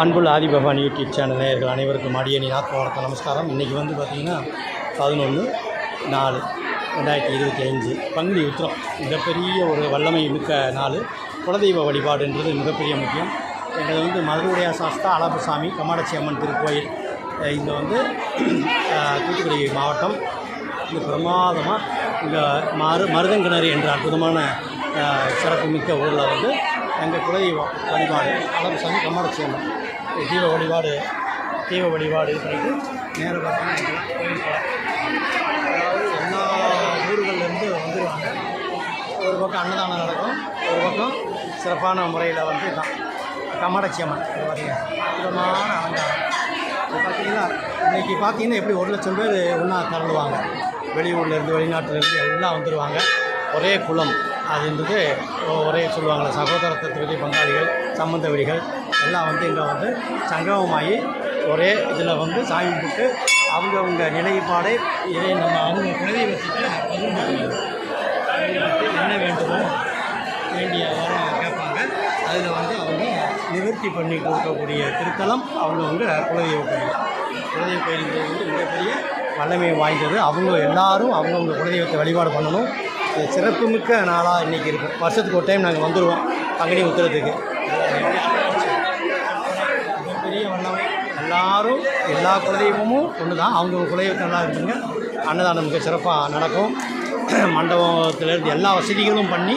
அன்புள்ள ஆதிபவான் YouTube channel நேயர்கள் அனைவருக்கும் அடியணி நாத்ம வணக்கம் நமஸ்காரம். இன்றைக்கி வந்து பார்த்திங்கன்னா பதினொன்று நாலு ரெண்டாயிரத்தி இருபத்தி அஞ்சு பங்குனி உத்திரம். மிகப்பெரிய ஒரு வல்லமை மிக்க நாள். குலதெய்வ வழிபாடுன்றது மிகப்பெரிய முக்கியம். எங்களை வந்து மதுரையா சாஸ்தா அழகுசாமி கமாடச்சி அம்மன் திருக்கோயில். இங்கே வந்து தூத்துக்குடி மாவட்டம். இது பிரமாதமாக இங்கே மறு மருதங்கிணறு என்ற அற்புதமான சிறப்புமிக்க ஊரில் வந்து எங்கள் குலதெய்வம் வழிபாடு அழகுசாமி கமாடச்சி அம்மன் தீப வழிபாடு தீப வழிபாடு இது பண்ணிட்டு பார்த்தீங்கன்னா கோயில் அதாவது எல்லா ஊர்கள்லேருந்து வந்துடுவாங்க ஒரு பக்கம் அன்னதானம் நடக்கும் ஒரு பக்கம் சிறப்பான முறையில் வந்து தான் கமாடச்சி அம்மன் பார்த்தீங்கன்னா அற்புதமான அலங்காரம். பார்த்தீங்கன்னா இன்றைக்கி பார்த்தீங்கன்னா எப்படி ஒரு லட்சம் பேர் ஒன்றா திரளுவாங்க வெளியூர்லேருந்து வெளிநாட்டிலேருந்து எல்லாம் வந்துடுவாங்க ஒரே குளம். குலம் அதுன்றது ஒரே சொல்லுவாங்களே சகோதரத்துவ பங்காளிகள் சம்பந்த வெடிகள் எல்லாம் வந்து இங்கே வந்து சங்கமமாகி ஒரே இதில் வந்து சாமி கும்பிட்டு அவங்கவுங்க நிலைப்பாடை இதை நம்ம அவங்க குலதெய்வத்துக்கு பகிர்ந்துக்கிறது என்ன வேண்டுமோ வேண்டிய வரம் கேட்பாங்க. அதில் வந்து அவங்க நிவர்த்தி பண்ணி கொடுக்கக்கூடிய திருத்தலம் அவங்கவுங்க குலதெய்வ கோயில். குலதெய்வ கோயிலுங்கிறது வந்து மிகப்பெரிய வல்லமை வாய்ந்தது. அவங்க எல்லாரும் அவங்கவுங்க குலதெய்வத்தை வழிபாடு பண்ணணும். சிறப்புமிக்க நாளாக இன்றைக்கி இருக்கும் வருஷத்துக்கு ஒரு டைம் நாங்கள் வந்துடுவோம் பங்குனி உத்திரத்துக்கு. மிகப்பெரிய வல்லமை எல்லாரும் எல்லா குலதெய்வமும் ஒன்று தான் அவங்க குலதெய்வத்தை நல்லா இருக்குங்க. அன்னதானம் மிக சிறப்பாக நடக்கும். மண்டபத்திலேருந்து எல்லா வசதிகளும் பண்ணி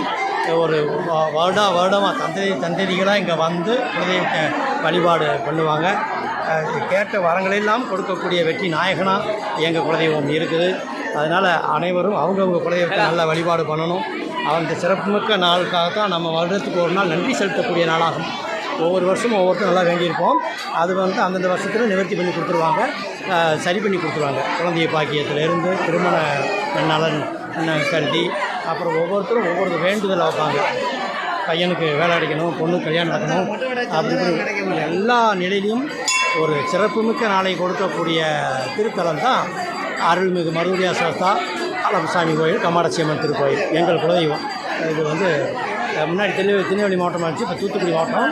ஒரு வருடா வருடமாக தந்ததி தந்ததிகளாக இங்கே வந்து குலதெய்வத்தை வழிபாடு பண்ணுவாங்க. கேட்ட வரங்களெல்லாம் கொடுக்கக்கூடிய வெற்றி நாயகனாக எங்கள் குலதெய்வம் இருக்குது. அதனால் அனைவரும் அவங்கவுங்க குலதெய்வத்தை நல்லா வழிபாடு பண்ணணும். அந்த சிறப்புமிக்க நாளுக்காகத்தான் நம்ம வருடத்துக்கு ஒரு நாள் நன்றி செலுத்தக்கூடிய நாளாகும். ஒவ்வொரு வருஷமும் ஒவ்வொருத்தரும் நல்லா வேண்டியிருப்போம். அது வந்து அந்தந்த வருஷத்தில் நிவர்த்தி பண்ணி கொடுத்துருவாங்க. சரி பண்ணி கொடுத்துருவாங்க. குழந்தைய பாக்கியத்துலேருந்து திருமண நலன் ந- கருதி அப்புறம் ஒவ்வொருத்தரும் ஒவ்வொரு வேண்டுதலாக வைப்பாங்க. பையனுக்கு வேலை அடிக்கணும் பொண்ணுக்கு கல்யாணம் நடக்கணும் அப்படின்னு எல்லா நிலையிலையும் ஒரு சிறப்புமிக்க நாளை கொடுக்கக்கூடிய திருத்தலம் தான் அருள்மிகு மருதியா சாஸ்தா அலமசாமி கோயில் கமாடச்சியம்மன் திருக்கோயில் எங்கள் குலதெய்வம். இது வந்து முன்னாடி திருநெல்வேலி திருநெல்வேலி மாவட்டமாக இருந்துச்சு இப்போ தூத்துக்குடி மாவட்டம்.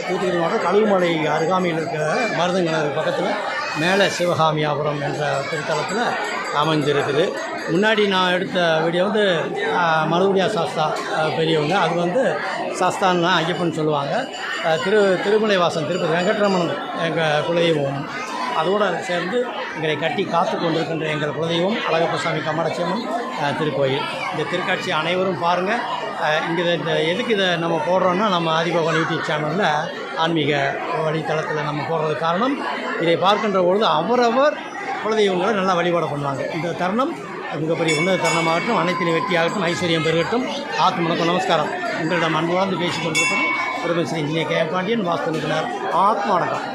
தூத்துக்குடி மாவட்டம் கழுகுமலை அருகாமையில் இருக்கிற மருதங்கிணறு பக்கத்தில் மேலே சிவகாமியாபுரம் என்ற திருத்தலத்தில் அமைஞ்சிருக்குது. முன்னாடி நான் எடுத்த வீடியோ வந்து ஆஹ், மருதுடியா சாஸ்தா பெரியவங்க. அது வந்து சாஸ்தான்னா ஐயப்பன் சொல்லுவாங்க. திரு திருமலை வாசன் திருப்பதி வெங்கட்ரமணன் எங்கள் குலதெய்வம். அதோடு சேர்ந்து எங்களை கட்டி காத்து கொண்டிருக்கின்ற எங்கள் குலதெய்வம் அழகப்பசாமி கமடச்சியம்மன் திருக்கோயில். இந்த திருக்காட்சி அனைவரும் பாருங்கள் இங்கே இந்த எதுக்கு இதை நம்ம போடுறோன்னா நம்ம ஆதிபகவான் யூடியூப் சேனலில் ஆன்மீக வழித்தளத்தில் நம்ம போடுறதுக்கு காரணம் இதை பார்க்கின்ற பொழுது அவரவர் குலதெய்வங்களை நல்லா வழிபாடு பண்ணுவாங்க. இந்த தருணம் மிகப்பெரிய உன்னத தருணமாகட்டும் அனைத்திலும் வெற்றியாகட்டும் ஐஸ்வர்யம் பெருகட்டும். ஆத்மனுக்கு நமஸ்காரம். உங்களிடம் அன்புவார்ந்து பேசிக் கொண்டிருப்பது பெருமை ஸ்ரீ இன்ஜினியர் கே பாண்டியன் வாஸ்து நிபுணர் ஆத்ம வணக்கம்